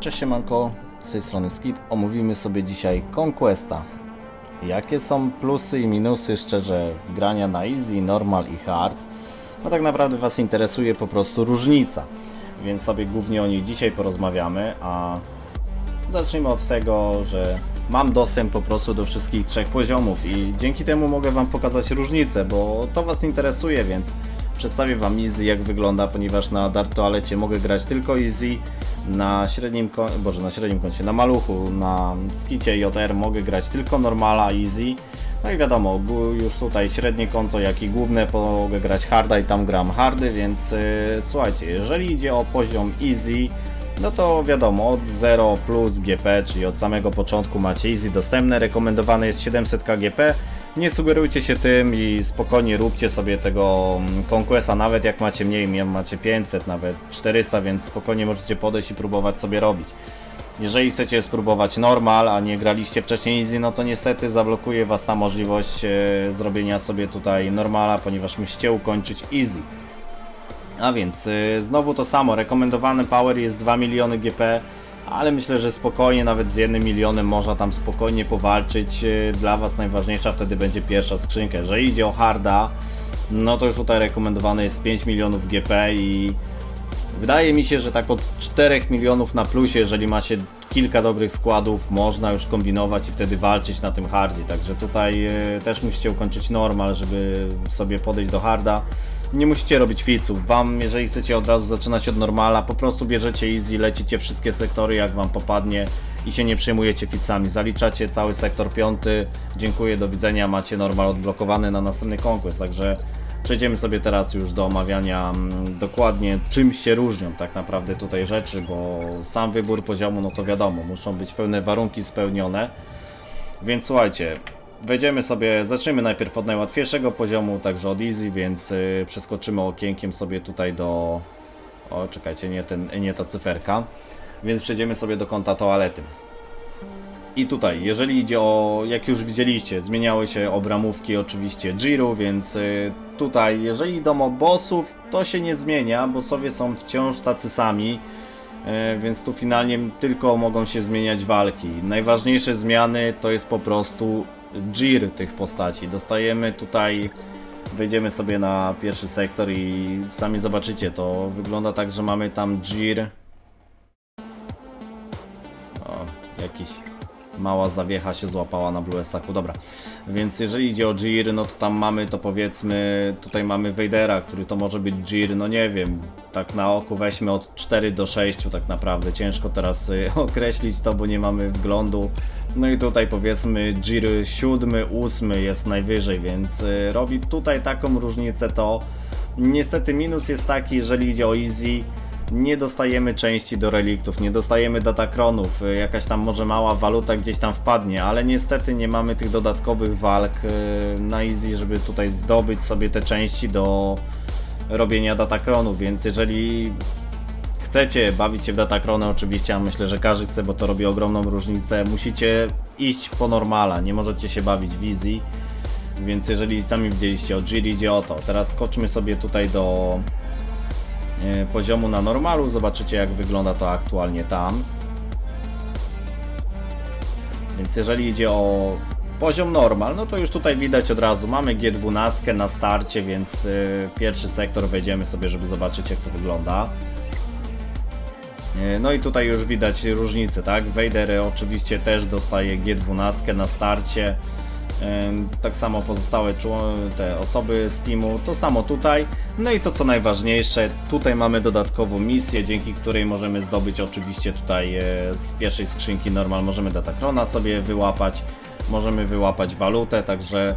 Cześć siemanko, z tej strony Skid. Omówimy sobie dzisiaj Conquesta. Jakie są plusy i minusy szczerze grania na easy, normal i hard? Bo tak naprawdę Was interesuje po prostu różnica. Więc sobie głównie o niej dzisiaj porozmawiamy, a zacznijmy od tego, że mam dostęp po prostu do wszystkich trzech poziomów i dzięki temu mogę Wam pokazać różnicę, bo to Was interesuje, więc przedstawię Wam easy jak wygląda, ponieważ na Dart Toalecie mogę grać tylko easy, na średnim, boże na średnim koncie, na maluchu, na skicie JR mogę grać tylko normala, easy. No i wiadomo, już tutaj średnie konto, jak i główne mogę grać harda i tam gram hardy, więc yy, słuchajcie, jeżeli idzie o poziom easy, no to wiadomo, od 0 plus GP, czyli od samego początku macie easy dostępne, rekomendowane jest 700 KGP. Nie sugerujcie się tym i spokojnie róbcie sobie tego mm, Conquesta, nawet jak macie mniej, macie 500, nawet 400, więc spokojnie możecie podejść i próbować sobie robić. Jeżeli chcecie spróbować normal, a nie graliście wcześniej easy, no to niestety zablokuje was ta możliwość e, zrobienia sobie tutaj normala, ponieważ musicie ukończyć easy. A więc y, znowu to samo, rekomendowany power jest 2 miliony GP, ale myślę, że spokojnie, nawet z 1 milionem można tam spokojnie powalczyć. Y, Dla Was najważniejsza wtedy będzie pierwsza skrzynka. Jeżeli idzie o harda, no to już tutaj rekomendowane jest 5 milionów GP i wydaje mi się, że tak od 4 milionów na plusie, jeżeli ma się kilka dobrych składów, można już kombinować i wtedy walczyć na tym hardzie. Także tutaj y, też musicie ukończyć normal, żeby sobie podejść do harda. Nie musicie robić ficów. Wam, jeżeli chcecie od razu zaczynać od normala, po prostu bierzecie easy, lecicie wszystkie sektory jak wam popadnie i się nie przejmujecie ficami. Zaliczacie cały sektor piąty. Dziękuję, do widzenia. Macie normal odblokowany na następny konkurs. Także przejdziemy sobie teraz już do omawiania mm, dokładnie czym się różnią tak naprawdę tutaj rzeczy, bo sam wybór poziomu, no to wiadomo, muszą być pełne warunki spełnione. Więc słuchajcie, wejdziemy sobie, zaczniemy najpierw od najłatwiejszego poziomu, także od easy, więc y, przeskoczymy okienkiem sobie tutaj do... O, czekajcie, nie, ten, nie ta cyferka. Więc przejdziemy sobie do konta toalety. I tutaj, jeżeli idzie o, jak już widzieliście, zmieniały się obramówki oczywiście Jiru, więc y, tutaj, jeżeli idą o bossów, to się nie zmienia, bossowie są wciąż tacy sami. E, więc tu finalnie tylko mogą się zmieniać walki. Najważniejsze zmiany to jest po prostu gear tych postaci. Dostajemy tutaj, wejdziemy sobie na pierwszy sektor i sami zobaczycie, to wygląda tak, że mamy tam gear. O, jakiś mała zawiecha się złapała na Blue Stacku, dobra. Więc jeżeli idzie o Gear, no to tam mamy to powiedzmy, tutaj mamy Vadera, który to może być Gear, no nie wiem, tak na oku weźmy od 4 do 6 tak naprawdę, ciężko teraz y, określić to, bo nie mamy wglądu. No i tutaj powiedzmy Gear 7, 8 jest najwyżej, więc y, robi tutaj taką różnicę to. Niestety minus jest taki, jeżeli idzie o Easy, nie dostajemy części do reliktów, nie dostajemy datakronów, y, jakaś tam może mała waluta gdzieś tam wpadnie, ale niestety nie mamy tych dodatkowych walk y, na easy, żeby tutaj zdobyć sobie te części do robienia datakronów, więc jeżeli chcecie bawić się w datakrony, oczywiście, a myślę, że każdy chce, bo to robi ogromną różnicę, musicie iść po normala, nie możecie się bawić w easy, więc jeżeli sami widzieliście, o Jiri idzie o to. Teraz skoczmy sobie tutaj do e, poziomu na normalu. Zobaczycie jak wygląda to aktualnie tam. Więc jeżeli idzie o poziom normal, no to już tutaj widać od razu. Mamy G12 na starcie, więc y, pierwszy sektor wejdziemy sobie, żeby zobaczyć jak to wygląda. Y, No i tutaj już widać różnicę, tak? Vader oczywiście też dostaje G12 na starcie. Tak samo pozostałe te osoby z teamu, to samo tutaj. No i to co najważniejsze, tutaj mamy dodatkową misję, dzięki której możemy zdobyć oczywiście tutaj e, z pierwszej skrzynki normal możemy datakrona sobie wyłapać, możemy wyłapać walutę, także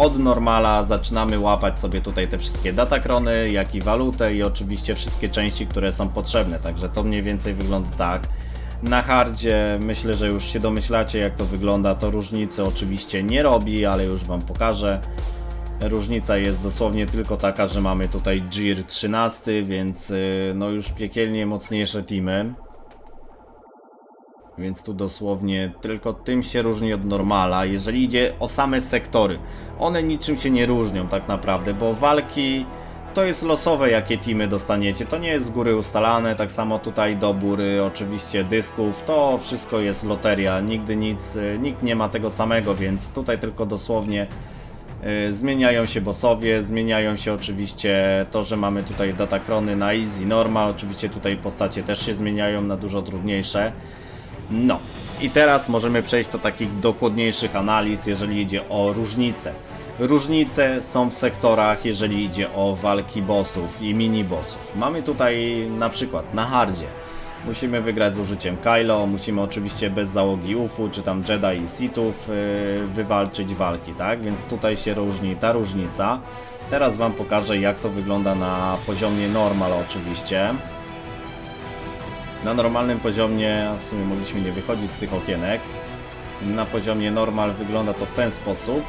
od normala zaczynamy łapać sobie tutaj te wszystkie datakrony, jak i walutę i oczywiście wszystkie części, które są potrzebne, także to mniej więcej wygląda tak. Na hardzie myślę, że już się domyślacie jak to wygląda, to różnicy oczywiście nie robi, ale już Wam pokażę. Różnica jest dosłownie tylko taka, że mamy tutaj Gear 13, więc y, no już piekielnie mocniejsze teamy. Więc tu dosłownie tylko tym się różni od normala. Jeżeli idzie o same sektory, one niczym się nie różnią tak naprawdę, bo walki to jest losowe, jakie teamy dostaniecie. To nie jest z góry ustalane. Tak samo tutaj dobór oczywiście dysków. To wszystko jest loteria. Nigdy nic, y, nikt nie ma tego samego, więc tutaj tylko dosłownie y, zmieniają się bossowie, zmieniają się oczywiście to, że mamy tutaj datakrony na easy, normal. Oczywiście tutaj postacie też się zmieniają na dużo trudniejsze. No i teraz możemy przejść do takich dokładniejszych analiz, jeżeli idzie o różnice. Różnice są w sektorach, jeżeli idzie o walki bossów i mini bossów. Mamy tutaj na przykład na hardzie. Musimy wygrać z użyciem Kylo, musimy oczywiście bez załogi UFU, czy tam Jedi i Sithów yy, wywalczyć walki, tak? Więc tutaj się różni ta różnica. Teraz Wam pokażę jak to wygląda na poziomie normal oczywiście. Na normalnym poziomie, w sumie mogliśmy nie wychodzić z tych okienek. Na poziomie normal wygląda to w ten sposób.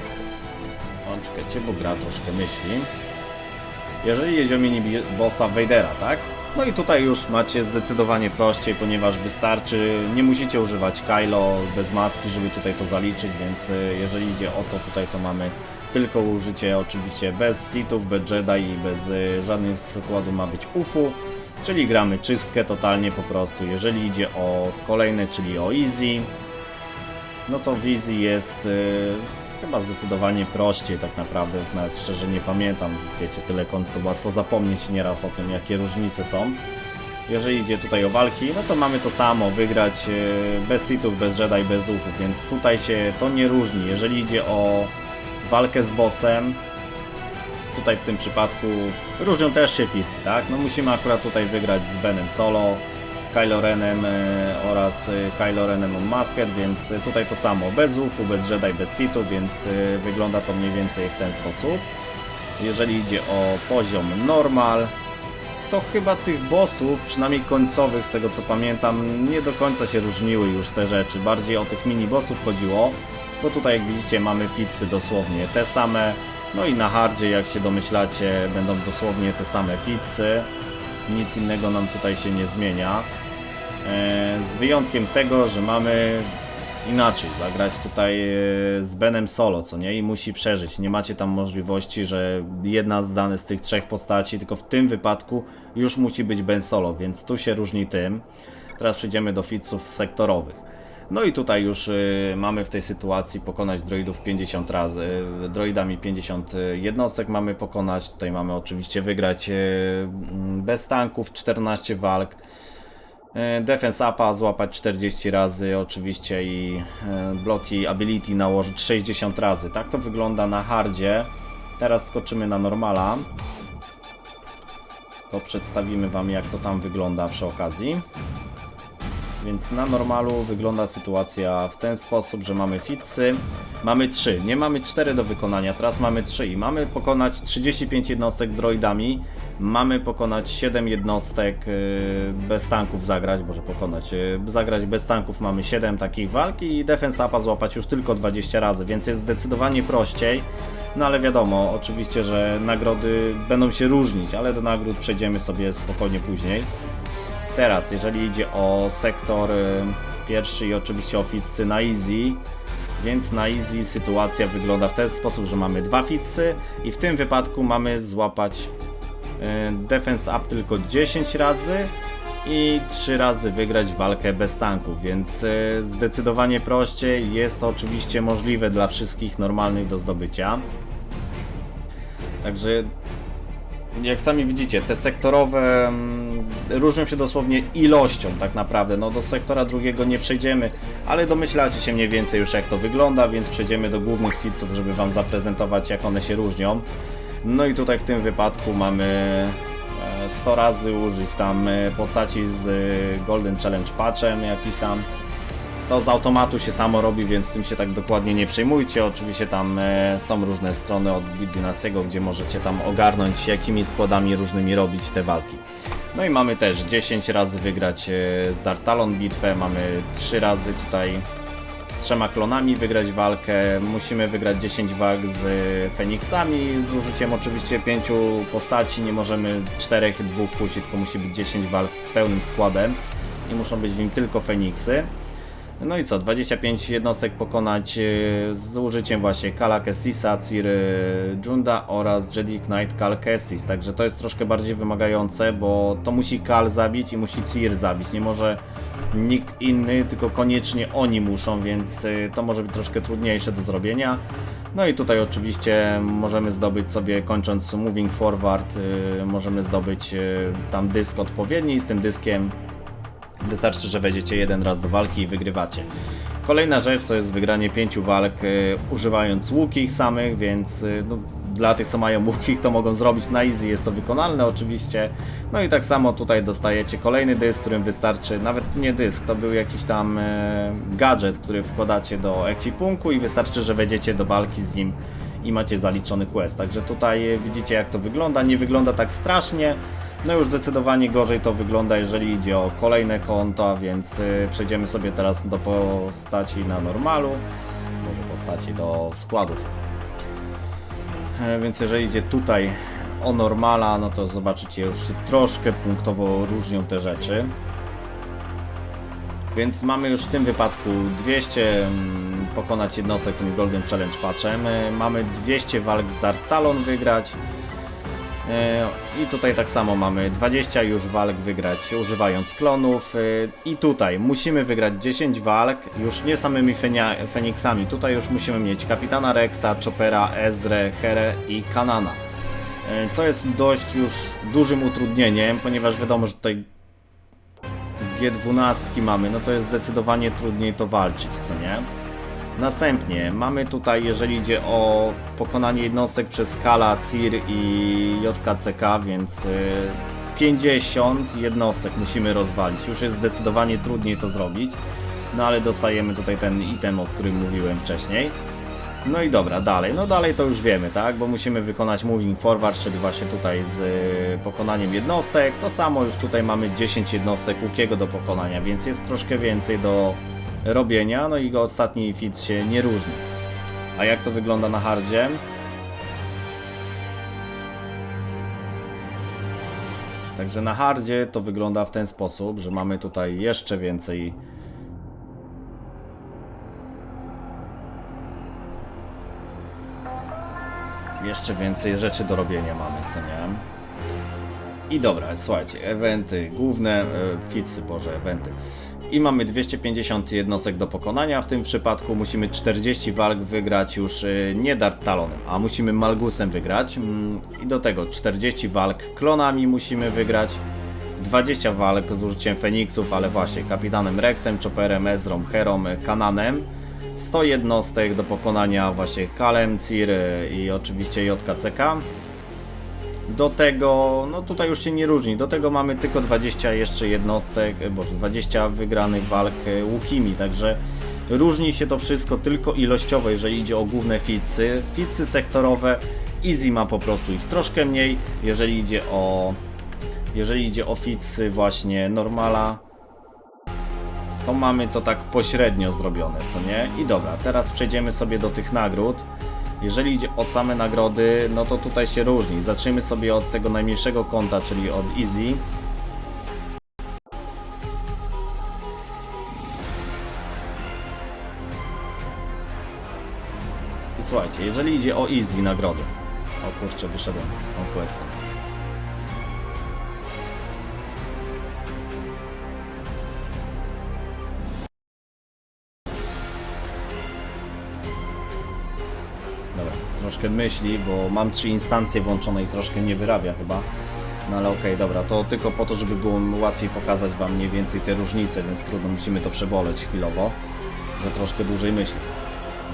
O, czekajcie, bo gra troszkę myśli. Jeżeli jedzie o mini bossa Vadera, tak? No i tutaj już macie zdecydowanie prościej, ponieważ wystarczy, nie musicie używać Kylo bez maski, żeby tutaj to zaliczyć, więc y, jeżeli idzie o to, tutaj to mamy tylko użycie oczywiście bez Sithów, bez Jedi i bez y, żadnych składu ma być UFU, czyli gramy czystkę totalnie po prostu. Jeżeli idzie o kolejne, czyli o Easy, no to w Easy jest y, chyba zdecydowanie prościej tak naprawdę, nawet szczerze nie pamiętam, wiecie, tyle kont to łatwo zapomnieć nieraz o tym, jakie różnice są. Jeżeli idzie tutaj o walki, no to mamy to samo, wygrać y, bez sitów, bez Jedi, bez UFów, więc tutaj się to nie różni. Jeżeli idzie o walkę z bossem, tutaj w tym przypadku różnią też się fits, tak? No musimy akurat tutaj wygrać z Benem Solo, Kylo Renem e, oraz e, Kylo Renem on Masked, więc e, tutaj to samo, bez UFU, bez Jedi, bez Sithu, więc wygląda to mniej więcej w ten sposób. Jeżeli idzie o poziom normal, to chyba tych bossów, przynajmniej końcowych, z tego co pamiętam, nie do końca się różniły już te rzeczy. Bardziej o tych mini bossów chodziło, bo tutaj jak widzicie mamy fitsy dosłownie te same. No i na hardzie, jak się domyślacie, będą dosłownie te same fitsy. Nic innego nam tutaj się nie zmienia. E, z wyjątkiem tego, że mamy inaczej zagrać tutaj e, z Benem solo, co nie? I musi przeżyć. Nie macie tam możliwości, że jedna z danych z tych trzech postaci, tylko w tym wypadku już musi być Ben solo, więc tu się różni tym. Teraz przejdziemy do fitsów sektorowych. No i tutaj już y, mamy w tej sytuacji pokonać droidów 50 razy. Y, droidami 50 jednostek mamy pokonać. Tutaj mamy oczywiście wygrać y, mm, bez tanków 14 walk. Defense upa złapać 40 razy oczywiście i bloki ability nałożyć 60 razy. Tak to wygląda na hardzie. Teraz skoczymy na normala. To przedstawimy Wam jak to tam wygląda przy okazji. Więc na normalu wygląda sytuacja w ten sposób, że mamy fitsy, mamy 3, nie mamy 4 do wykonania, teraz mamy 3 i mamy pokonać 35 jednostek droidami, mamy pokonać 7 jednostek yy, bez tanków zagrać, może pokonać, yy, zagrać bez tanków mamy 7 takich walk i defense upa złapać już tylko 20 razy, więc jest zdecydowanie prościej. No ale wiadomo, oczywiście, że nagrody będą się różnić, ale do nagród przejdziemy sobie spokojnie później. Teraz, jeżeli idzie o sektor y, pierwszy i oczywiście o fitsy na easy, więc na easy sytuacja wygląda w ten sposób, że mamy dwa fitsy i w tym wypadku mamy złapać y, defense up tylko 10 razy i 3 razy wygrać walkę bez tanków, więc y, zdecydowanie prościej. Jest to oczywiście możliwe dla wszystkich normalnych do zdobycia. Także jak sami widzicie, te sektorowe mm, różnią się dosłownie ilością tak naprawdę. No do sektora drugiego nie przejdziemy, ale domyślacie się mniej więcej już jak to wygląda, więc przejdziemy do głównych fitsów, żeby Wam zaprezentować jak one się różnią. No i tutaj w tym wypadku mamy e, 100 razy użyć tam e, postaci z e, Golden Challenge Patchem jakiś tam to z automatu się samo robi, więc tym się tak dokładnie nie przejmujcie. Oczywiście tam e, są różne strony od Beat Dynastiego, gdzie możecie tam ogarnąć jakimi składami różnymi robić te walki. No i mamy też 10 razy wygrać e, z Dartalon bitwę, mamy 3 razy tutaj z trzema klonami wygrać walkę, musimy wygrać 10 walk z e, Feniksami, z użyciem oczywiście 5 postaci, nie możemy 4, 2 puścić, tylko musi być 10 walk pełnym składem i muszą być w nim tylko Feniksy. No i co, 25 jednostek pokonać e, z użyciem właśnie Kala Kestisa, Cir e, Junda oraz Jedi Knight Kal Kestis, także to jest troszkę bardziej wymagające, bo to musi Kal zabić i musi Cir zabić, nie może nikt inny, tylko koniecznie oni muszą, więc e, to może być troszkę trudniejsze do zrobienia. No i tutaj oczywiście możemy zdobyć sobie, kończąc moving forward, możemy zdobyć tam dysk odpowiedni. I z tym dyskiem wystarczy, że wejdziecie jeden raz do walki i wygrywacie. Kolejna rzecz to jest wygranie pięciu walk y, używając łuki ich samych, więc y, no, dla tych co mają łuki to mogą zrobić na easy, jest to wykonalne oczywiście. No i tak samo tutaj dostajecie kolejny dysk, którym wystarczy, nawet nie dysk, to był jakiś tam e, gadżet, który wkładacie do ekwipunku i wystarczy, że wejdziecie do walki z nim i macie zaliczony quest. Także tutaj widzicie jak to wygląda, nie wygląda tak strasznie. No już zdecydowanie gorzej to wygląda, jeżeli idzie o kolejne konta, więc y, przejdziemy sobie teraz do postaci na normalu, może postaci do składów. E, Więc jeżeli idzie tutaj o normala, no to zobaczycie już troszkę punktowo różnią te rzeczy. Więc mamy już w tym wypadku 200 mm, pokonać jednostek tym Golden Challenge patchem. E, Mamy 200 walk z Dark Talon wygrać. E, I tutaj tak samo mamy 20 już walk wygrać używając klonów. E, I tutaj musimy wygrać 10 walk już nie samymi Feniksami. Tutaj już musimy mieć Kapitana Rexa, Chopera, Ezrę, Herę i Kanana. E, Co jest dość już dużym utrudnieniem, ponieważ wiadomo, że tutaj G12 mamy, no to jest zdecydowanie trudniej to walczyć, co nie? Następnie mamy tutaj, jeżeli idzie o pokonanie jednostek przez Skala, CIR i JKCK, więc y, 50 jednostek musimy rozwalić. Już jest zdecydowanie trudniej to zrobić, no ale dostajemy tutaj ten item, o którym mówiłem wcześniej. No i dobra, dalej. No dalej to już wiemy, tak? Bo musimy wykonać moving forward, czyli właśnie tutaj z y, pokonaniem jednostek. To samo już tutaj mamy 10 jednostek łukiego do pokonania, więc jest troszkę więcej do robienia. No i ostatni fit się nie różni. A jak to wygląda na hardzie? Także na hardzie to wygląda w ten sposób, że mamy tutaj jeszcze więcej Jeszcze więcej rzeczy do robienia mamy, co nie? I dobra, słuchajcie, eventy główne, e, fitsy, boże, eventy. I mamy 250 jednostek do pokonania, w tym przypadku musimy 40 walk wygrać już e, nie Dart Talonem, a musimy Malgusem wygrać. Mm, I do tego 40 walk klonami musimy wygrać, 20 walk z użyciem Feniksów, ale właśnie Kapitanem Rexem, Chopperem, Ezrą, Herą, Kananem. 100 jednostek do pokonania właśnie Kalem, Cir i oczywiście JKCK. Do tego, no tutaj już się nie różni, do tego mamy tylko 20 jeszcze jednostek, e, boże, 20 wygranych walk e, łukimi, także różni się to wszystko tylko ilościowo, jeżeli idzie o główne fitsy. Fitsy sektorowe, Easy ma po prostu ich troszkę mniej, jeżeli idzie o jeżeli idzie o fitsy właśnie normala, to mamy to tak pośrednio zrobione, co nie? I dobra, teraz przejdziemy sobie do tych nagród. Jeżeli idzie o same nagrody, no to tutaj się różni. Zacznijmy sobie od tego najmniejszego konta, czyli od Easy. I słuchajcie, jeżeli idzie o Easy nagrody. O kurczę, wyszedłem z Conquesta. Troszkę myśli, bo mam trzy instancje włączone i troszkę nie wyrabia chyba. No ale okej, dobra, to tylko po to, żeby było łatwiej pokazać Wam mniej więcej te różnice, więc trudno, musimy to przeboleć chwilowo, że troszkę dłużej myślę.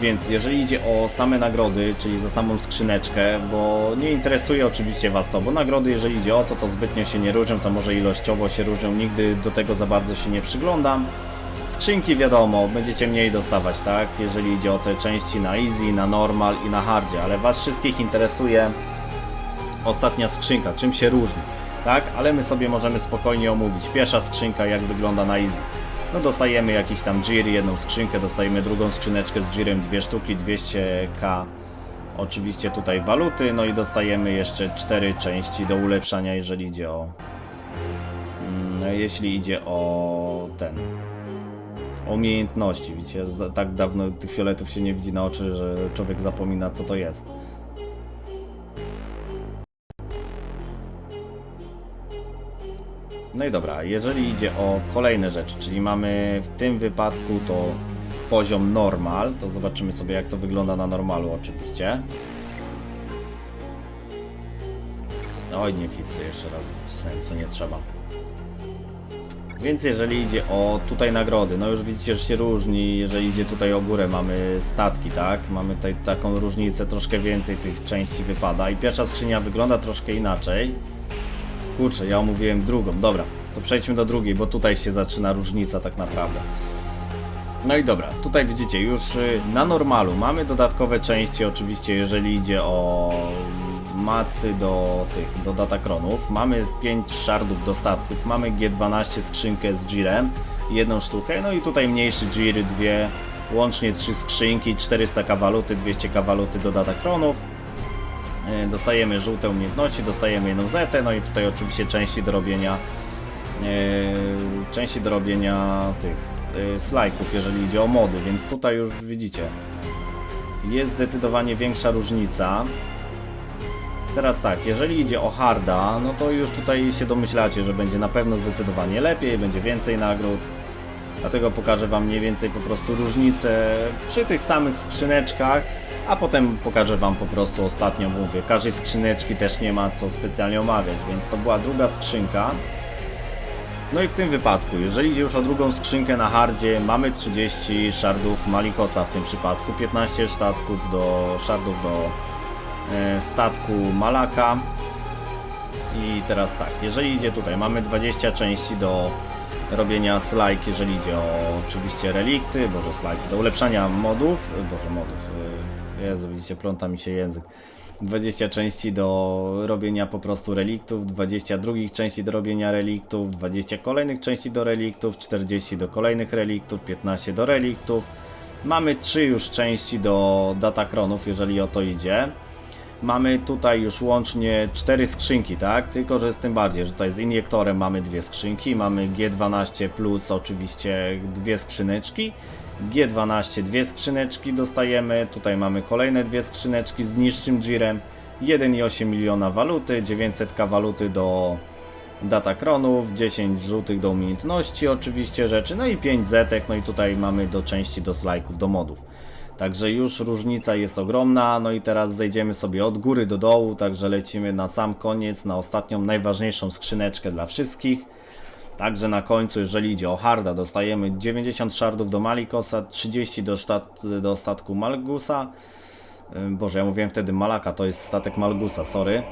Więc jeżeli idzie o same nagrody, czyli za samą skrzyneczkę, bo nie interesuje oczywiście Was to, bo nagrody jeżeli idzie o to, to zbytnio się nie różnią, to może ilościowo się różnią, nigdy do tego za bardzo się nie przyglądam. Skrzynki wiadomo, będziecie mniej dostawać, tak? Jeżeli idzie o te części na easy, na normal i na hardzie, ale Was wszystkich interesuje ostatnia skrzynka, czym się różni, tak? Ale my sobie możemy spokojnie omówić. Pierwsza skrzynka, jak wygląda na easy. No dostajemy jakiś tam Jir, jedną skrzynkę, dostajemy drugą skrzyneczkę z Jirem, dwie sztuki, 200k oczywiście tutaj waluty, no i dostajemy jeszcze cztery części do ulepszania, jeżeli idzie o... Mm, jeśli idzie o ten umiejętności. Widzicie, tak dawno tych fioletów się nie widzi na oczy, że człowiek zapomina co to jest. No i dobra, jeżeli idzie o kolejne rzeczy, czyli mamy w tym wypadku to poziom normal, to zobaczymy sobie jak to wygląda na normalu oczywiście. Oj, nie ficy, jeszcze raz wcisnąłem co nie trzeba. Więc jeżeli idzie o tutaj nagrody, no już widzicie, że się różni, jeżeli idzie tutaj o górę mamy statki, tak? Mamy tutaj taką różnicę, troszkę więcej tych części wypada i pierwsza skrzynia wygląda troszkę inaczej. Kurczę, ja omówiłem drugą, dobra, to przejdźmy do drugiej, bo tutaj się zaczyna różnica tak naprawdę. No i dobra, tutaj widzicie, już y, na normalu mamy dodatkowe części, oczywiście, jeżeli idzie o macy do tych, do datakronów. Mamy 5 shardów do statków, mamy G12 skrzynkę z Girem, jedną sztukę, no i tutaj mniejszy Gir, dwie, łącznie trzy skrzynki, 400 kawaluty, 200 kawaluty do datakronów. E, Dostajemy żółte umiejętności, dostajemy jedną zetę, no i tutaj oczywiście części do robienia e, części do robienia tych e, slajków, jeżeli idzie o mody, więc tutaj już widzicie jest zdecydowanie większa różnica. Teraz tak, jeżeli idzie o harda, no to już tutaj się domyślacie, że będzie na pewno zdecydowanie lepiej, będzie więcej nagród. Dlatego pokażę Wam mniej więcej po prostu różnicę przy tych samych skrzyneczkach, a potem pokażę Wam po prostu ostatnią, mówię, każdej skrzyneczki też nie ma co specjalnie omawiać, więc to była druga skrzynka. No i w tym wypadku, jeżeli idzie już o drugą skrzynkę na hardzie, mamy 30 shardów Malikosa w tym przypadku, 15 statków do shardów do statku Malaka. I teraz tak, jeżeli idzie tutaj, mamy 20 części do robienia slajk, jeżeli idzie o oczywiście relikty, boże slajki, do ulepszania modów, e, boże modów, e, Jezu, widzicie, pląta mi się język. 20 części do robienia po prostu reliktów, 20 drugich części do robienia reliktów, 20 kolejnych części do reliktów, 40 do kolejnych reliktów, 15 do reliktów. Mamy 3 już części do datakronów, jeżeli o to idzie. Mamy tutaj już łącznie 4 skrzynki, tak? Tylko, że z tym bardziej, że tutaj z iniektorem mamy dwie skrzynki, mamy G12 plus oczywiście dwie skrzyneczki. G12 dwie skrzyneczki dostajemy, tutaj mamy kolejne dwie skrzyneczki z niższym girem, 1,8 miliona waluty, 900 waluty do datakronów, 10 żółtych do umiejętności oczywiście rzeczy, no i 5 zetek, no i tutaj mamy do części do slajków, do modów. Także już różnica jest ogromna, no i teraz zejdziemy sobie od góry do dołu, także lecimy na sam koniec, na ostatnią, najważniejszą skrzyneczkę dla wszystkich. Także na końcu, jeżeli idzie o harda, dostajemy 90 shardów do Malikosa, 30 do, sztat, do statku Malgusa. Boże, ja mówiłem wtedy Malaka, to jest statek Malgusa, sorry.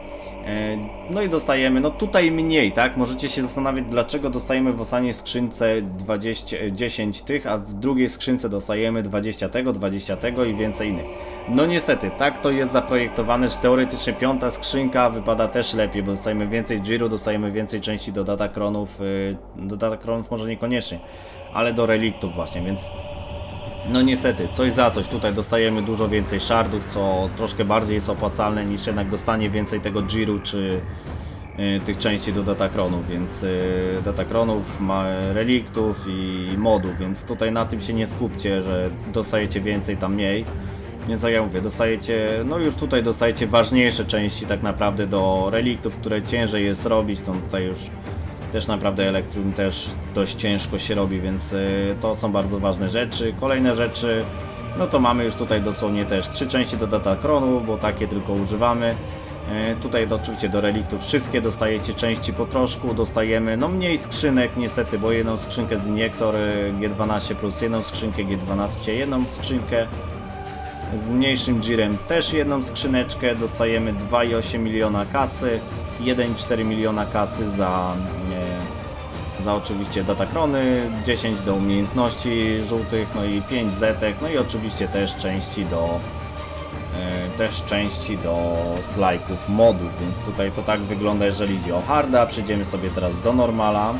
E, No i dostajemy, no tutaj mniej, tak? Możecie się zastanawiać, dlaczego dostajemy w ostatniej skrzynce 20, e, 10 tych, a w drugiej skrzynce dostajemy 20 tego, 20 tego i więcej innych. No niestety, tak to jest zaprojektowane, że teoretycznie piąta skrzynka wypada też lepiej, bo dostajemy więcej Giro, dostajemy więcej części do datakronów, y, do datakronów może niekoniecznie, ale do reliktów właśnie, więc no niestety, coś za coś. Tutaj dostajemy dużo więcej shardów, co troszkę bardziej jest opłacalne niż jednak dostanie więcej tego Jiru czy y, tych części do datakronów, więc y, datakronów, ma, reliktów i modów, więc tutaj na tym się nie skupcie, że dostajecie więcej, tam mniej. Więc tak jak mówię, dostajecie, no już tutaj dostajecie ważniejsze części tak naprawdę do reliktów, które ciężej jest robić, to tutaj już też naprawdę Elektrum też dość ciężko się robi, więc y, to są bardzo ważne rzeczy. Kolejne rzeczy, no to mamy już tutaj dosłownie też trzy części do datakronów, bo takie tylko używamy. Y, Tutaj do, oczywiście do reliktów wszystkie dostajecie części po troszku, dostajemy no mniej skrzynek niestety, bo jedną skrzynkę z iniektor y, G12 plus jedną skrzynkę G12, jedną skrzynkę z mniejszym girem też jedną skrzyneczkę, dostajemy 2,8 miliona kasy, 1,4 miliona kasy za, za oczywiście datakrony, 10 do umiejętności żółtych, no i 5 zetek, no i oczywiście też części do e, też części do slajków modów, więc tutaj to tak wygląda jeżeli idzie o harda, przejdziemy sobie teraz do normala.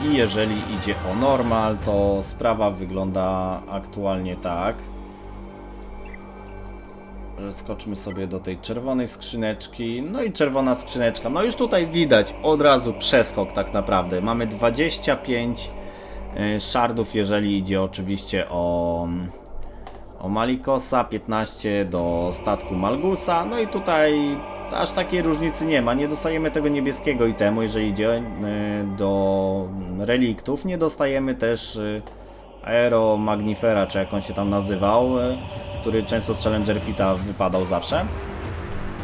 I jeżeli idzie o normal, to sprawa wygląda aktualnie tak, Skoczmy sobie do tej czerwonej skrzyneczki. No i czerwona skrzyneczka. No już tutaj widać od razu przeskok tak naprawdę. Mamy 25 e, szardów, jeżeli idzie oczywiście o, o Malikosa, 15 do statku Malgusa. No i tutaj aż takiej różnicy nie ma. Nie dostajemy tego niebieskiego itemu, jeżeli idzie e, do reliktów. Nie dostajemy też e, Aero Magnifera, czy jak on się tam nazywał, który często z Challenger Pita wypadał zawsze.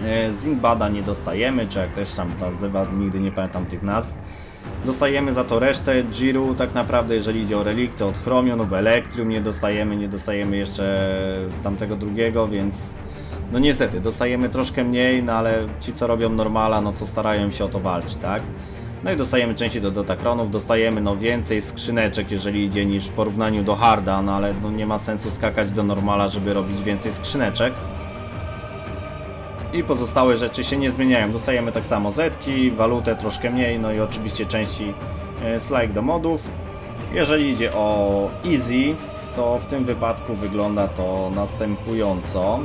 E, Zingbada nie dostajemy, czy jak też tam nazywa, nigdy nie pamiętam tych nazw. Dostajemy za to resztę Jiru, tak naprawdę jeżeli idzie o relikty od Chromium lub Electrium nie dostajemy, nie dostajemy jeszcze tamtego drugiego, więc no niestety, dostajemy troszkę mniej, no ale ci co robią normala, no to starają się o to walczyć, tak? No i dostajemy części do Datakronów, dostajemy no więcej skrzyneczek, jeżeli idzie niż w porównaniu do Harda, no ale no nie ma sensu skakać do normala, żeby robić więcej skrzyneczek. I pozostałe rzeczy się nie zmieniają. Dostajemy tak samo zetki, walutę troszkę mniej, no i oczywiście części e, slide do modów. Jeżeli idzie o Easy, to w tym wypadku wygląda to następująco.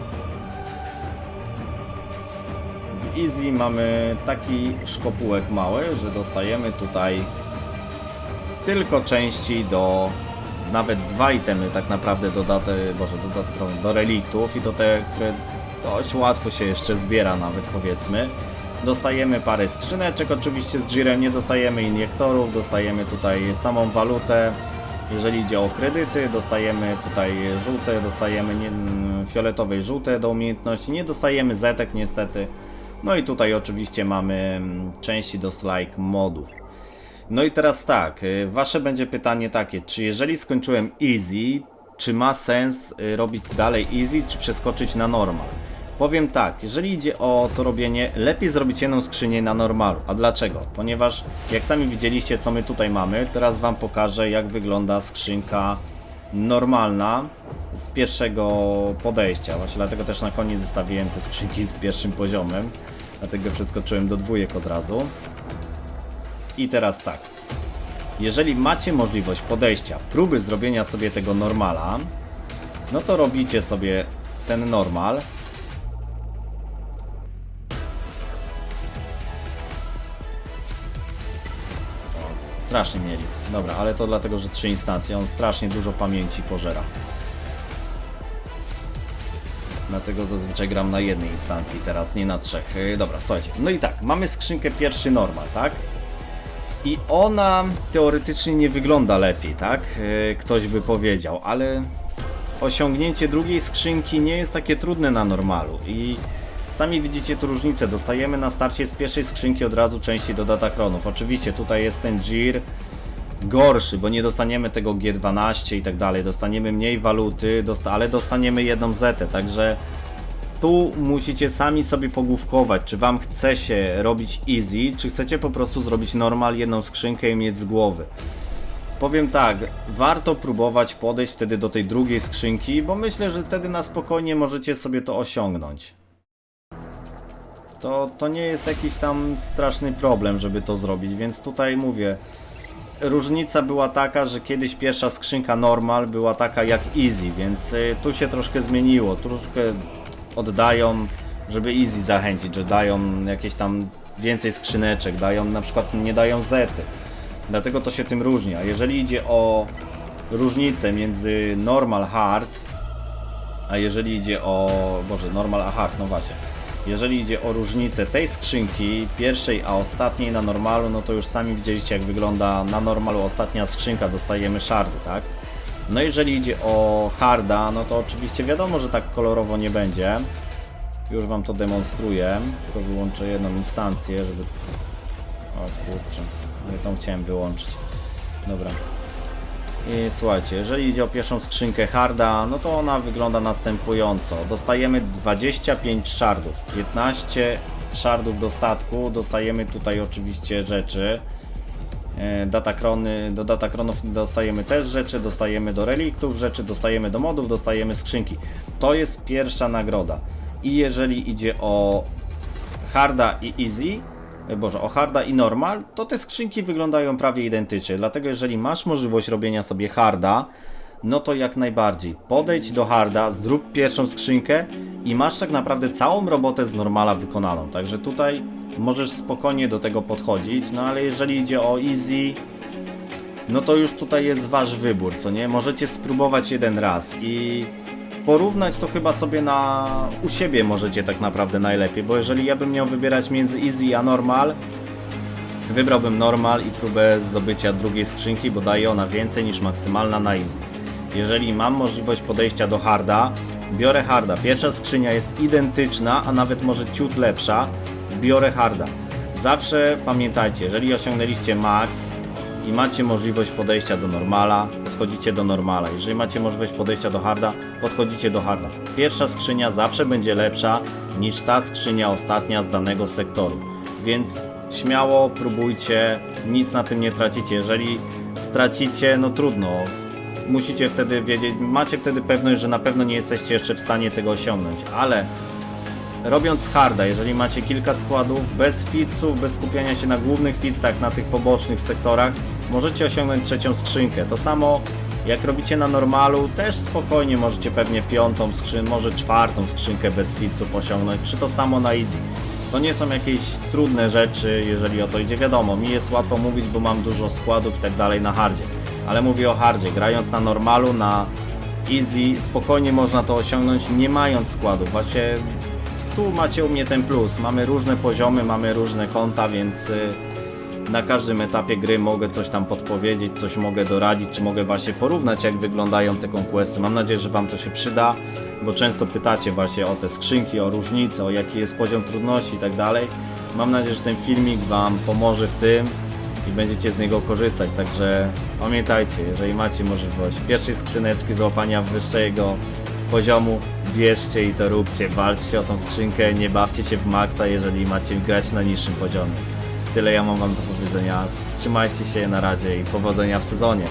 Easy mamy taki szkopułek mały, że dostajemy tutaj tylko części do nawet dwa itemy tak naprawdę dodate, boże, dodatkowo do reliktów i to te, które dość łatwo się jeszcze zbiera nawet powiedzmy. Dostajemy parę skrzyneczek oczywiście z Jirem, nie dostajemy iniektorów, dostajemy tutaj samą walutę. Jeżeli idzie o kredyty, dostajemy tutaj żółte, dostajemy nie, fioletowe i żółte do umiejętności, nie dostajemy zetek niestety. No i tutaj oczywiście mamy mm, części do slike modów. No i teraz tak, y, wasze będzie pytanie takie, czy jeżeli skończyłem easy, czy ma sens y, robić dalej easy, czy przeskoczyć na normal? Powiem tak, jeżeli idzie o to robienie, lepiej zrobić jedną skrzynię na normalu. A dlaczego? Ponieważ jak sami widzieliście co my tutaj mamy, teraz wam pokażę jak wygląda skrzynka normalna z pierwszego podejścia. Właśnie dlatego też na koniec zostawiłem te skrzynki z pierwszym poziomem. Dlatego przeskoczyłem do dwójek od razu. I teraz tak. Jeżeli macie możliwość podejścia, próby zrobienia sobie tego normala, no to robicie sobie ten normal. Strasznie mieli. Dobra, ale to dlatego, że trzy instancje. On strasznie dużo pamięci pożera. Dlatego zazwyczaj gram na jednej instancji, teraz nie na trzech. Yy, dobra, słuchajcie. No i tak, mamy skrzynkę pierwszy normal, tak? I ona teoretycznie nie wygląda lepiej, tak? Yy, ktoś by powiedział, ale osiągnięcie drugiej skrzynki nie jest takie trudne na normalu i sami widzicie tu różnicę. Dostajemy na starcie z pierwszej skrzynki od razu części do datakronów. Oczywiście tutaj jest ten Jir gorszy, bo nie dostaniemy tego G12 i tak dalej. Dostaniemy mniej waluty, dosta ale dostaniemy jedną zetę, także tu musicie sami sobie pogłówkować, czy wam chce się robić easy, czy chcecie po prostu zrobić normal, jedną skrzynkę i mieć z głowy. Powiem tak, warto próbować podejść wtedy do tej drugiej skrzynki, bo myślę, że wtedy na spokojnie możecie sobie to osiągnąć. To, to nie jest jakiś tam straszny problem, żeby to zrobić, więc tutaj mówię, różnica była taka, że kiedyś pierwsza skrzynka normal była taka jak easy, więc y, tu się troszkę zmieniło, troszkę oddają, żeby easy zachęcić, że dają jakieś tam więcej skrzyneczek, dają na przykład nie dają zety. Dlatego to się tym różni. A jeżeli idzie o różnicę między normal hard, a jeżeli idzie o. Boże, normal a hard, no właśnie. Jeżeli idzie o różnicę tej skrzynki, pierwszej a ostatniej na normalu, no to już sami widzieliście jak wygląda na normalu ostatnia skrzynka, dostajemy shardy, tak? No jeżeli idzie o harda, no to oczywiście wiadomo, że tak kolorowo nie będzie. Już wam to demonstruję, tylko wyłączę jedną instancję, żeby... O kurczę, nie tą chciałem wyłączyć. Dobra. I słuchajcie, jeżeli idzie o pierwszą skrzynkę harda, no to ona wygląda następująco. Dostajemy 25 shardów, 15 shardów do statku, dostajemy tutaj oczywiście rzeczy. E, Datakrony, do datakronów dostajemy też rzeczy, dostajemy do reliktów rzeczy, dostajemy do modów, dostajemy skrzynki. To jest pierwsza nagroda. I jeżeli idzie o harda i easy, Boże, o harda i normal, to te skrzynki wyglądają prawie identycznie. Dlatego jeżeli masz możliwość robienia sobie harda, no to jak najbardziej. Podejdź do harda, zrób pierwszą skrzynkę i masz tak naprawdę całą robotę z normala wykonaną. Także tutaj możesz spokojnie do tego podchodzić, no ale jeżeli idzie o easy, no to już tutaj jest wasz wybór, co nie? Możecie spróbować jeden raz i porównać to chyba sobie na u siebie możecie tak naprawdę najlepiej, bo jeżeli ja bym miał wybierać między easy a normal, wybrałbym normal i próbę zdobycia drugiej skrzynki, bo daje ona więcej niż maksymalna na easy. Jeżeli mam możliwość podejścia do harda, biorę harda. Pierwsza skrzynia jest identyczna, a nawet może ciut lepsza, biorę harda. Zawsze pamiętajcie, jeżeli osiągnęliście max i macie możliwość podejścia do normala, podchodzicie do normala. Jeżeli macie możliwość podejścia do harda, podchodzicie do harda. Pierwsza skrzynia zawsze będzie lepsza niż ta skrzynia ostatnia z danego sektoru. Więc śmiało próbujcie, nic na tym nie tracicie. Jeżeli stracicie, no trudno. Musicie wtedy wiedzieć, macie wtedy pewność, że na pewno nie jesteście jeszcze w stanie tego osiągnąć, ale robiąc harda, jeżeli macie kilka składów, bez fitsów, bez skupiania się na głównych fitsach, na tych pobocznych sektorach, możecie osiągnąć trzecią skrzynkę. To samo jak robicie na normalu, też spokojnie możecie pewnie piątą skrzynkę, może czwartą skrzynkę bez fitsów osiągnąć, czy to samo na easy. To nie są jakieś trudne rzeczy, jeżeli o to idzie. Wiadomo, mi jest łatwo mówić, bo mam dużo składów i tak dalej na hardzie. Ale mówię o hardzie. Grając na normalu, na easy, spokojnie można to osiągnąć, nie mając składów. Właśnie tu macie u mnie ten plus. Mamy różne poziomy, mamy różne konta, więc y, na każdym etapie gry mogę coś tam podpowiedzieć, coś mogę doradzić, czy mogę właśnie porównać, jak wyglądają te conquesty. Mam nadzieję, że Wam to się przyda, bo często pytacie właśnie o te skrzynki, o różnice, o jaki jest poziom trudności i tak dalej. Mam nadzieję, że ten filmik Wam pomoże w tym i będziecie z niego korzystać, także pamiętajcie, jeżeli macie możliwość pierwszej skrzyneczki złapania wyższego poziomu, bierzcie i to róbcie, walczcie o tą skrzynkę, nie bawcie się w maksa, jeżeli macie grać na niższym poziomie. Tyle ja mam wam do powiedzenia. Trzymajcie się na razie i powodzenia w sezonie.